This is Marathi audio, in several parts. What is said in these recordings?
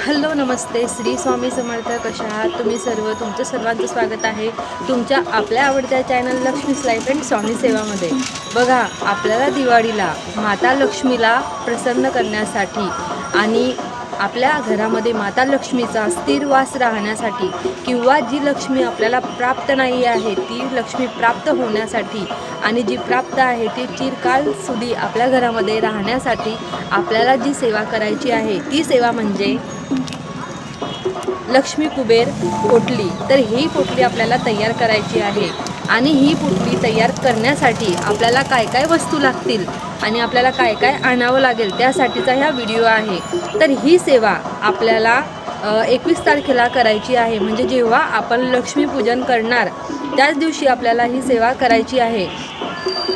हॅलो नमस्ते. श्री स्वामी समर्थ कशा आहात तुम्ही सर्व? तुमचं सर्वांचं स्वागत आहे तुमच्या आपल्या आवडत्या channel Laxmi's life and Swami सेवामध्ये. बघा आपल्याला दिवाळीला माता लक्ष्मीला प्रसन्न करण्यासाठी आणि आपल्या घरामध्ये माता लक्ष्मीचा स्थिर वास राहण्यासाठी किंवा जी लक्ष्मी आपल्याला प्राप्त नाही आहे ती लक्ष्मी प्राप्त होण्यासाठी आणि जी प्राप्त आहे ती चिरकाल सुधी आपल्या घरामध्ये राहण्यासाठी आपल्याला जी सेवा करायची आहे ती सेवा म्हणजे लक्ष्मी कुबेर पोटली. तर ही पोटली आपल्याला तयार करायची आहे. आणि ही पुटली तयार करण्यासाठी आपल्याला काय काय वस्तू लागतील आणि आपल्याला काय काय आणावं लागेल त्यासाठीचा ह्या व्हिडिओ आहे. तर ही सेवा आपल्याला एकवीस तारखेला करायची आहे. म्हणजे जेव्हा आपण लक्ष्मीपूजन करणार त्याच दिवशी आपल्याला ही सेवा करायची आहे.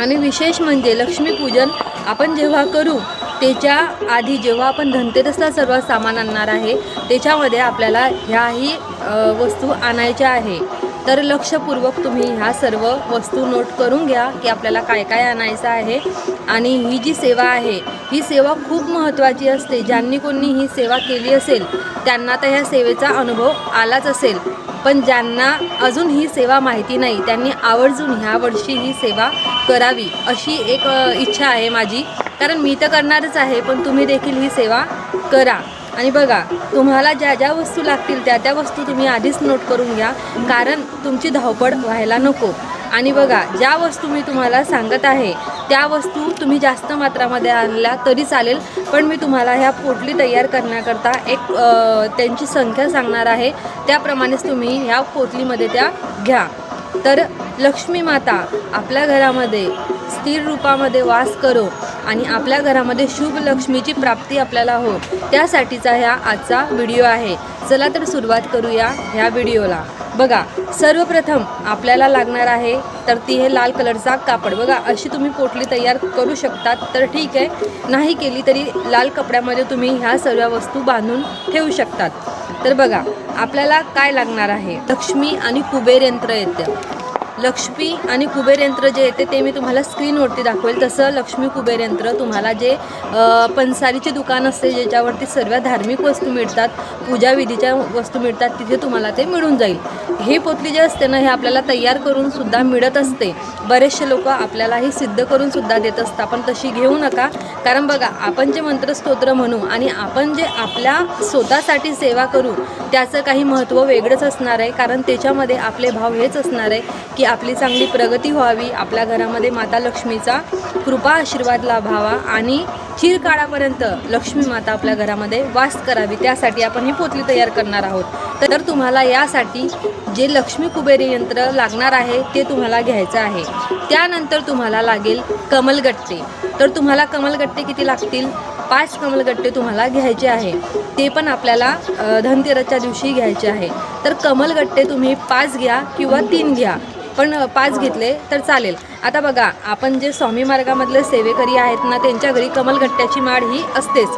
आणि विशेष म्हणजे लक्ष्मीपूजन आपण जेव्हा करू त्याच्या आधी जेव्हा आपण धनतेरसला सर्व सामान आणणार आहे त्याच्यामध्ये आपल्याला ह्याही वस्तू आणायच्या आहे. तर लक्षपूर्वक तुम्ही ह्या सर्व वस्तू नोट करून घ्या की आपल्याला काय काय आणायचं आहे. आणि ही जी सेवा आहे ही सेवा खूप महत्त्वाची असते. ज्यांनी कोणी ही सेवा केली असेल त्यांना तर ह्या सेवेचा अनुभव आलाच असेल. पण ज्यांना अजून ही सेवा माहिती नाही त्यांनी आवर्जून ह्या वर्षी ही सेवा करावी अशी एक इच्छा आहे माझी. कारण मी तर करणारच आहे पण तुम्ही देखील ही सेवा करा. आणि बघा तुम्हाला ज्या ज्या वस्तू लागतील त्या त्या वस्तू तुम्ही आधीच नोट करून घ्या. कारण तुमची धावपळ व्हायला नको. आणि बघा ज्या वस्तू मी तुम्हाला सांगत आहे त्या वस्तू तुम्ही जास्त मात्रामध्ये आणल्या तरी चालेल. पण मी तुम्हाला ह्या पोटली तयार करण्याकरता एक त्यांची संख्या सांगणार आहे. त्याप्रमाणेच तुम्ही ह्या पोटलीमध्ये त्या घ्या. तर लक्ष्मी माता आपल्या घरामध्ये स्थिर रूपामध्ये वास करो. आणि आपल्या घरामध्ये शुभ लक्ष्मीची प्राप्ती आपल्याला हो. त्यासाठीचा ह्या आजचा व्हिडिओ आहे. चला तर सुरुवात करूया ह्या व्हिडिओला. बघा सर्वप्रथम आपल्याला लागणार आहे तर ती हे लाल कलरचा कापड. बघा अशी तुम्ही पोटली तयार करू शकतात तर ठीक आहे. नाही केली तरी लाल कपड्यामध्ये तुम्ही ह्या सर्व वस्तू बांधून ठेवू शकतात. तर बघा आपल्याला काय लागणार आहे? लक्ष्मी आणि कुबेर यंत्र येतं. लक्ष्मी आणि कुबेर यंत्र जे येते ते मी तुम्हाला स्क्रीनवरती दाखवेल. तसं लक्ष्मी कुबेर यंत्र तुम्हाला जे पंसारीचे दुकान असते ज्याच्यावरती सर्व धार्मिक वस्तू मिळतात पूजाविधीच्या वस्तू मिळतात तिथे तुम्हाला ते मिळून जाईल. हे पोतली जे असते ना हे आपल्याला तयार करून सुद्धा मिळत असते. बरेचसे लोक आपल्याला हे सिद्ध करून सुद्धा देत असतात पण तशी घेऊ नका. कारण बघा आपण जे मंत्रस्तोत्र म्हणू आणि आपण जे आपल्या स्वतःसाठी सेवा करू त्याचं काही महत्त्व वेगळंच असणार आहे. कारण त्याच्यामध्ये आपले भाव हेच असणार आहे की आपली चांगली प्रगती व्हावी आपल्या घरामध्ये माता लक्ष्मीचा कृपा आशीर्वाद लाभावा आणि चिरकाळापर्यंत लक्ष्मी माता आपल्या घरामध्ये वास करावी त्यासाठी आपण ही पोतली तयार करणार आहोत. तर तुम्हाला यासाठी जे लक्ष्मी कुबेरी यंत्र लागणार आहे ते तुम्हाला घ्यायचं आहे. त्यानंतर तुम्हाला लागेल कमलगट्टे. तर तुम्हाला कमलगट्टे किती लागतील? पाच कमलगट्टे तुम्हाला घ्यायचे आहे. ते पण आपल्याला धनतेरसच्या दिवशी घ्यायचे आहे. तर कमलगट्टे तुम्ही पाच घ्या किंवा तीन घ्या. पण पाच घेतले तर चालेल. आता बघा आपण जे स्वामी मार्गामधले सेवेकरी आहेत ना त्यांच्या घरी कमलगट्ट्याची माळ ही असतेच.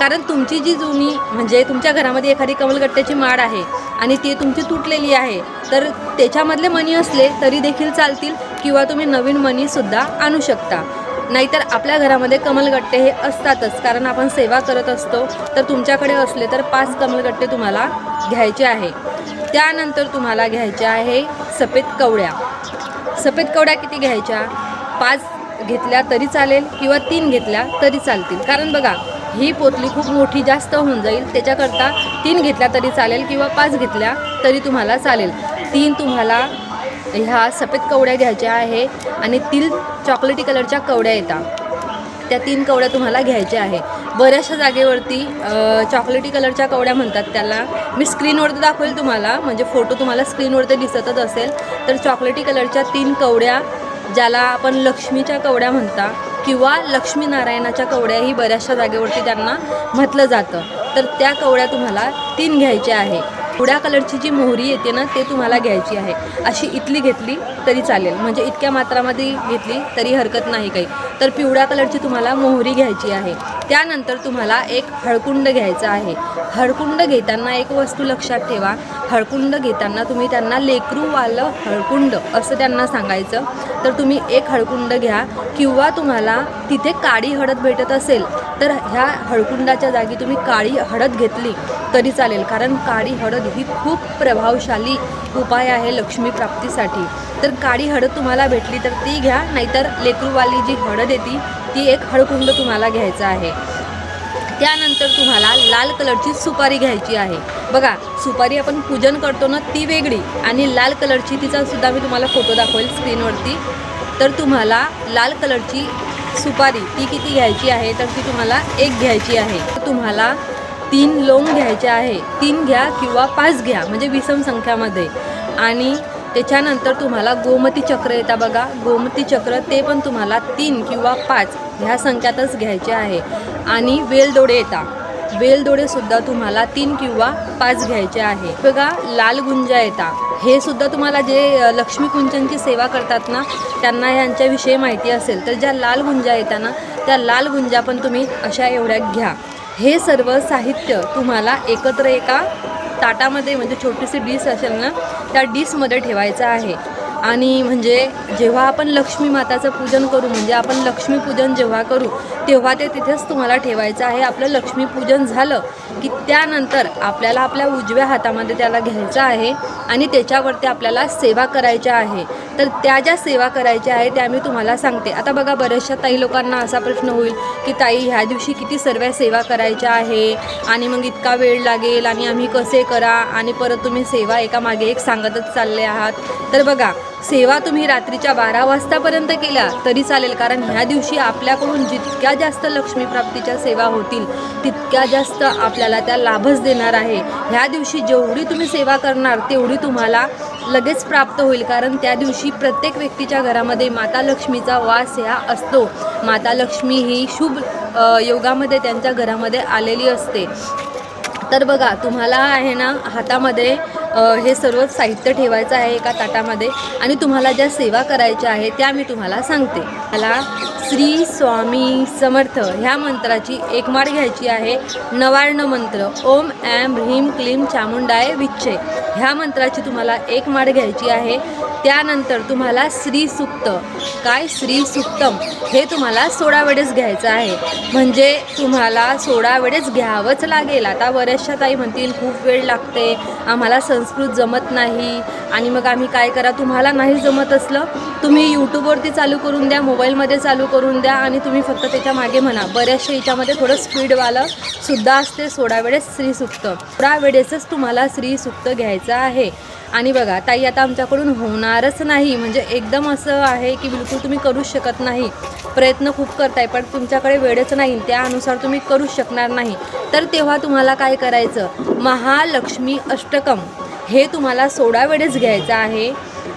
कारण तुमची जी जुनी म्हणजे तुमच्या घरामध्ये एखादी कमलगट्ट्याची माळ आहे आणि ती तुमची तुटलेली आहे तर त्याच्यामधले मणी असले तरी देखील चालतील किंवा तुम्ही नवीन मणीसुद्धा आणू शकता. नाहीतर आपल्या घरामध्ये कमलगट्टे हे असतातच कारण आपण सेवा करत असतो. तर तुमच्याकडे असले तर पाच कमलगट्टे तुम्हाला घ्यायचे आहे. त्यानंतर तुम्हाला घ्यायच्या आहे सफेद कवड्या. सफेद कवड्या किती घ्यायच्या? पाच घेतल्या तरी चालेल किंवा तीन घेतल्या तरी चालतील. कारण बघा ही पोतली खूप मोठी जास्त होऊन जाईल. त्याच्याकरता तीन घेतल्या तरी चालेल किंवा पाच घेतल्या तरी तुम्हाला चालेल. तीन तुम्हाला ह्या सफेद कवड्या घ्यायच्या आहे आणि तीन चॉकलेटी कलरच्या कवड्या येतात. त्या तीन कवड्या तुम्हाला घ्यायच्या आहे. बऱ्याचशा जागेवरती चॉकलेटी कलरच्या कवड्या म्हणतात त्याला. मी स्क्रीनवरती दाखवेल तुम्हाला म्हणजे फोटो तुम्हाला स्क्रीनवरती दिसतच असेल. तर चॉकलेटी कलरच्या तीन कवड्या ज्याला आपण लक्ष्मीच्या कवड्या म्हणता किंवा लक्ष्मीनारायणाच्या कवड्याही बऱ्याचशा जागेवरती त्यांना म्हटलं जातं. तर त्या कवड्या तुम्हाला तीन घ्यायच्या आहे. पिवळ्या कलरची जी मोहरी येते ना ते तुम्हाला घ्यायची आहे. अशी इथली घेतली तरी चालेल. म्हणजे इतक्या मात्रामध्ये घेतली तरी हरकत नाही काही. तर पिवळ्या कलरची तुम्हाला मोहरी घ्यायची आहे. त्यानंतर तुम्हाला एक हळकुंड घ्यायचं आहे. हळकुंड घेताना एक वस्तू लक्षात ठेवा. हळकुंड घेताना तुम्ही त्यांना लेकरूवालं हळकुंड असं त्यांना सांगायचं. तर तुम्ही एक हळकुंड घ्या किंवा तुम्हाला तिथे काळी हळद भेटत असेल तर ह्या हळकुंडाच्या जागी तुम्ही काळी हळद घेतली तरी चालेल. कारण काळी हळद ही खूप प्रभावशाली उपाय आहे लक्ष्मी प्राप्तीसाठी. तर काळी हळद तुम्हाला भेटली तर ती घ्या नाहीतर लेकरूवाली जी हळद येते ती एक हळकुंड तुम्हाला घ्यायचं आहे. त्यानंतर तुम्हाला लाल कलरची सुपारी घ्यायची आहे. बघा सुपारी आपण पूजन करतो ना ती वेगळी आणि लाल कलरची तिचा सुद्धा मी तुम्हाला फोटो दाखवेल स्क्रीनवरती. तर तुम्हाला लाल कलरची सुपारी ती किती घ्यायची आहे तर ती तुम्हाला एक घ्यायची आहे. तुम्हाला तीन लोंग घ्यायचे आहे. तीन घ्या किंवा पाच घ्या म्हणजे विषम संख्यामध्ये. आणि त्याच्यानंतर तुम्हाला गोमती चक्र येता बघा. गोमती चक्र ते पण तुम्हाला तीन किंवा पाच ह्या संख्यातच घ्यायचे आहे. आणि वेलदोडे येतात. वेलदोडेसुद्धा तुम्हाला तीन किंवा पाच घ्यायचे आहे. बघा लाल गुंजा येतात. हे सुद्धा तुम्हाला जे लक्ष्मीकुंजनची लक्ष्मी कुंचनची सेवा करतात ना त्यांना ह्यांच्याविषयी माहिती असेल तर ज्या लाल गुंजा येतात ना त्या लाल गुंजा पण तुम्ही अशा एवढ्या घ्या. हे सर्व साहित्य तुम्हाला एकत्र एका ताटामध्ये म्हणजे छोटीशी डिश असेल ना त्या डिशमध्ये ठेवायचं आहे. आणि म्हणजे जेव्हा आपण लक्ष्मी माताचं पूजन करू म्हणजे आपण लक्ष्मीपूजन जेव्हा करू तेव्हा ते तिथेच तुम्हाला ठेवायचं आहे. आपलं लक्ष्मीपूजन झालं की त्यानंतर आपल्याला आपल्या उजव्या हातामध्ये त्याला घ्यायचं आहे आणि त्याच्यावरती आपल्याला सेवा करायच्या आहे. तर त्या ज्या सेवा करायच्या आहे त्या मी तुम्हाला सांगते. आता बघा बऱ्याचशा ताई लोकांना असा प्रश्न होईल की ताई ह्या दिवशी किती सर्व सेवा करायच्या आहे आणि मग इतका वेळ लागेल आणि आम्ही कसे करा? आणि परत तुम्ही सेवा एका मागे एक सांगतच चालले आहात. तर बघा सेवा तुम्ही रात्रीच्या बारा वाजतापर्यंत केल्या तरी चालेल. कारण ह्या दिवशी आपल्याकडून जितक्या जास्त लक्ष्मीप्राप्तीच्या सेवा होतील तितक्या जास्त आपल्याला त्या लाभच देणार आहे. ह्या दिवशी जेवढी तुम्ही सेवा करणार तेवढी तुम्हाला लगेच प्राप्त होईल. कारण त्या दिवशी प्रत्येक व्यक्तीच्या घरामध्ये माता लक्ष्मीचा वास ह्या असतो. माता लक्ष्मी ही शुभ योगामध्ये त्यांच्या घरामध्ये आलेली असते. तर बघा तुम्हाला आहे ना हातामध्ये हे सर्व साहित्य ठेवायचं आहे एका ताटामध्ये आणि तुम्हाला ज्या सेवा करायच्या आहे त्या मी तुम्हाला सांगते. मला श्री स्वामी समर्थ ह्या मंत्राची एक माळ घ्यायची आहे. नवार्ण मंत्र ओम ॲम ह्रीम क्लीम चामुंडाय विच्छे. ह्या मंत्राची तुम्हाला एक माळ घ्यायची आहे. त्यानंतर तुम्हाला श्री सुक्त. काय श्री सुक्तम? हे तुम्हाला सोळा वेळेस घ्यायचं आहे. म्हणजे तुम्हाला सोळा वेळेस घ्यावंच लागेल. आता बऱ्याचशा ताई म्हणतील खूप वेळ लागते. आम्हाला संस्कृत जमत नाही. आणि मग आम्ही काय करा? तुम्हाला नाही जमत असलं तुम्ही यूट्यूबवरती चालू करून द्या मोबाईलमध्ये चालू करून द्या आणि तुम्ही फक्त त्याच्यामागे म्हणा. बऱ्याचशा याच्यामध्ये थोडं स्पीडवालं सुद्धा असते सोळा वेळेस श्रीसुक्त सोळा वेळेसच तुम्हाला श्रीसुक्त घ्यायचं आहे. आणि बघा ताई आता आमच्याकडून होणारच नाही. म्हणजे एकदम असं आहे की बिलकुल तुम्ही करूच शकत नाही. प्रयत्न खूप करताय पण तुमच्याकडे वेळच नाही. त्यानुसार तुम्ही करूच शकणार नाही. तर तेव्हा तुम्हाला काय करायचं? महालक्ष्मी अष्टकम. हे तुम्हाला सोळा वेळेस घ्यायचं आहे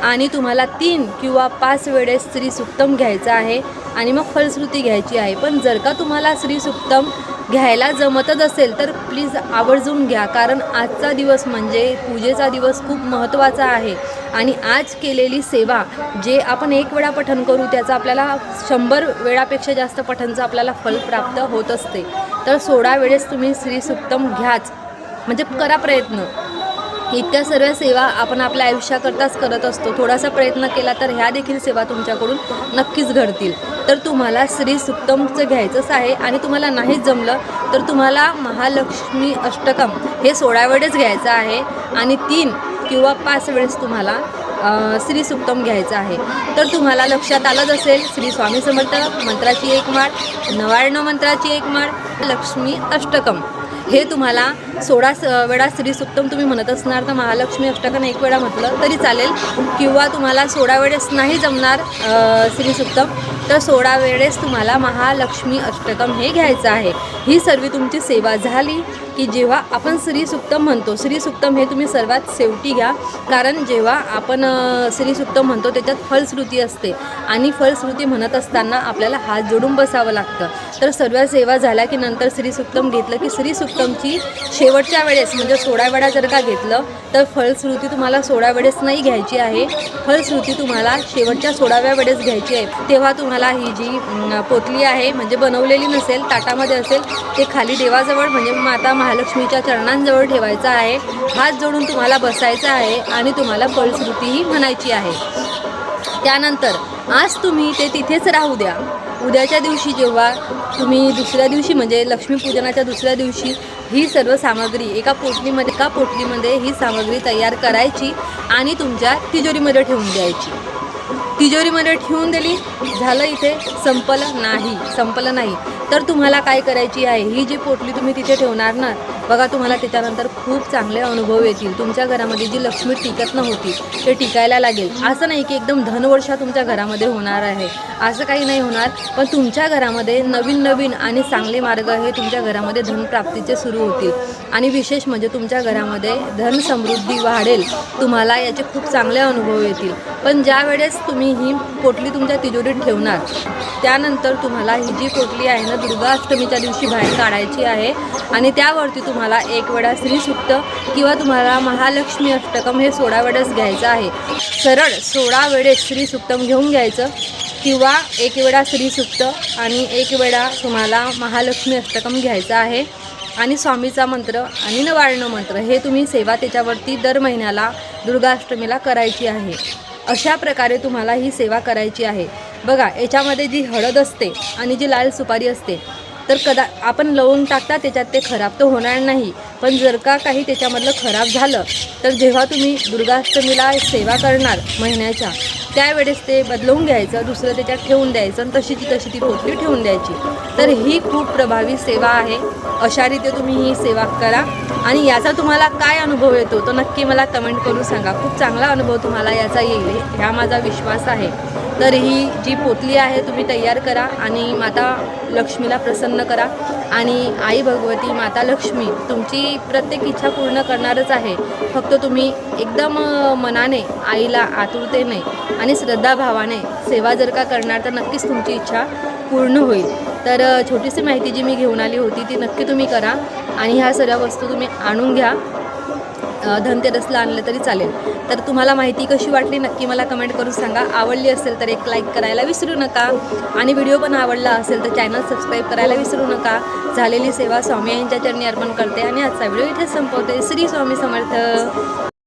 आणि तुम्हाला तीन किंवा पाच वेळेस स्त्री सुक्तम घ्यायचं आहे आणि मग फलश्रुती घ्यायची आहे. पण जर का तुम्हाला स्त्री सुक्तम घ्यायला जमतच असेल तर प्लीज आवर्जून घ्या. कारण आजचा दिवस म्हणजे पूजेचा दिवस खूप महत्त्वाचा आहे. आणि आज केलेली सेवा जे आपण एक वेळा पठण करू त्याचं आपल्याला शंभर वेळापेक्षा जास्त पठणचं आपल्याला फल प्राप्त होत असते. तर सोळा वेळेस तुम्ही श्रीसुक्तम घ्याच. म्हणजे करा प्रयत्न. इतक्या सर्व सेवा आपण आपल्या आयुष्याकरताच करत असतो. थोडासा प्रयत्न केला तर ह्या देखील सेवा तुमच्याकडून नक्कीच घडतील. तर तुम्हाला श्री सुक्तमचं घ्यायचंच आहे आणि तुम्हाला नाहीच जमलं तर तुम्हाला महालक्ष्मी अष्टकम हे सोळा वेळेस घ्यायचं आहे आणि तीन किंवा पाच वेळेस तुम्हाला श्री सुक्तम घ्यायचं आहे. तर तुम्हाला लक्षात आलंच असेल श्री स्वामी समर्थ मंत्राची एक माळ नवार्ण मंत्राची एक माळ लक्ष्मी अष्टकम. हे तुम्हाला सोळा स वेळा श्री सुक्तम तुम्ही म्हणत असणार तर महालक्ष्मी अष्टकन एक वेळा म्हटलं तरी चालेल. किंवा तुम्हाला सोळा वेळेस नाही जमणार अ, श्री सुक्तम तर सोळा वेळेस तुम्हाला महालक्ष्मी अष्टकम हे घ्यायचं आहे. ही सर्व तुमची सेवा झाली. की जेव्हा आपण श्री सुक्तम म्हणतो श्री सुक्तम हे तुम्ही सर्वात शेवटी घ्या. कारण जेव्हा आपण श्रीसुक्तम श्री सुक्तम म्हणतो त्याच्यात फलश्रुती असते. आणि फलश्रुती म्हणत असताना आपल्याला हात जोडून बसावं लागतं. तर सर्व सेवा झाल्या की नंतर श्री सुक्तम घेतलं की श्री सुक्तमची शेवटच्या वेळेस म्हणजे सोळा वेळा जर का घेतलं तर फलश्रुती तुम्हाला सोळा वेळेस नाही घ्यायची आहे. फलश्रुती तुम्हाला शेवटच्या सोळाव्या वेळेस घ्यायची आहे. तेव्हा तुम्हाला ही जी पोतली आहे म्हणजे बनवलेली नसेल ताटामध्ये असेल ते खाली देवाजवळ म्हणजे माता महा महालक्ष्मीच्या चरणांजवळ ठेवायचा आहे. हात जोडून तुम्हाला बसायचा आहे आणि तुम्हाला फलश्रुतीही म्हणायची आहे. त्यानंतर आज तुम्ही ते तिथेच राहू द्या. उद्याच्या दिवशी जेव्हा तुम्ही दुसऱ्या दिवशी म्हणजे लक्ष्मीपूजनाच्या दुसऱ्या दिवशी ही सर्व सामग्री एका पोटलीमध्ये एका पोटलीमध्ये ही सामग्री तयार करायची आणि तुमच्या तिजोरीमध्ये ठेवून द्यायची. तिजोरीमध्ये ठेवून दिली झालं इथे संपलं नाही संपलं नाही. तर तुम्हाला काय करायची आहे? ही जी पोटली तुम्ही तिथे ठेवणार ना बघा तुम्हाला त्याच्यानंतर खूप चांगले अनुभव येतील. तुमच्या घरामध्ये जी लक्ष्मी टिकत नव्हती ते टिकायला लागेल. असं नाही की एकदम धनवर्षा तुमच्या घरामध्ये होणार आहे. असं काही नाही होणार पण तुमच्या घरामध्ये नवीन नवीन आणि चांगले मार्ग हे तुमच्या घरामध्ये धनप्राप्तीचे सुरू होतील. आणि विशेष म्हणजे तुमच्या घरामध्ये धनसमृद्धी वाढेल तुम्हाला याचे खूप चांगले अनुभव येतील. पण ज्या वेळेस तुम्ही ही पोटली तुमच्या तिजोरीत ठेवणार त्यानंतर तुम्हाला ही जी पोटली आहे ना दुर्गाअष्टमीच्या दिवशी बाहेर काढायची आहे आणि त्यावरती तुम्हाला एक वेळा श्रीसुक्त किंवा तुम्हाला महालक्ष्मी अष्टकम हे सोळा वेळेस घ्यायचं आहे. सरळ सोळा वेळेस श्रीसुक्तम घेऊन घ्यायचं किंवा एक वेळा श्रीसुक्त आणि एक वेळा तुम्हाला महालक्ष्मी अष्टकम घ्यायचं आहे. आणि स्वामीचा मंत्र आणि नवार्ण मंत्र हे तुम्ही सेवा त्याच्यावरती दर महिन्याला दुर्गाष्टमीला करायची आहे. अशा प्रकारे तुम्हाला ही सेवा करायची आहे. बघा याच्यामध्ये जी हळद असते आणि जी लाल सुपारी असते तर कदा आपण लवंग टाकता त्याच्यात ते खराब तर होणार नाही. पण जर का काही त्याच्यामधलं खराब झालं तर जेव्हा तुम्ही दुर्गाष्टमीला सेवा करणार महिन्याच्या त्यावेळेस ते बदलवून घ्यायचं दुसरं त्याच्यात ठेवून द्यायचं आणि तशी ती तशी ती पोटली ठेवून द्यायची. तर ही खूप प्रभावी सेवा आहे. अशा रीते तुम्ही ही सेवा करा. आणि याचा तुम्हाला काय अनुभव येतो तो नक्की मला कमेंट करून सांगा. खूप चांगला अनुभव तुम्हाला याचा येईल ह्या माझा विश्वास आहे. तर ही जी पोतली आहे तुम्ही तयार करा आणि माता लक्ष्मीला प्रसन्न करा. आणि आई भगवती माता लक्ष्मी तुमची प्रत्येक इच्छा पूर्ण करणारच आहे. फक्त तुम्ही एकदम मनाने आईला आतुरतेने आणि श्रद्धाभावाने सेवा जर का करणार तर नक्कीच तुमची इच्छा पूर्ण होईल. तर छोटीशी माहिती जी मी घेऊन आली होती ती नक्की तुम्ही करा आणि ह्या सर्व वस्तू तुम्ही आणून घ्या. धनतेरसला आणलं तरी चालेल. तर तुम्हाला माहिती कशी वाटली नक्की मला कमेंट करून सांगा. आवडली असेल तर एक लाईक करायला विसरू नका. आणि व्हिडिओ पण आवडला असेल तर चॅनल सबस्क्राईब करायला विसरू नका. झालेली सेवा स्वामी यांच्या चरणी अर्पण करते. आणि आजचा व्हिडिओ इथेच संपवते. श्री स्वामी समर्थ.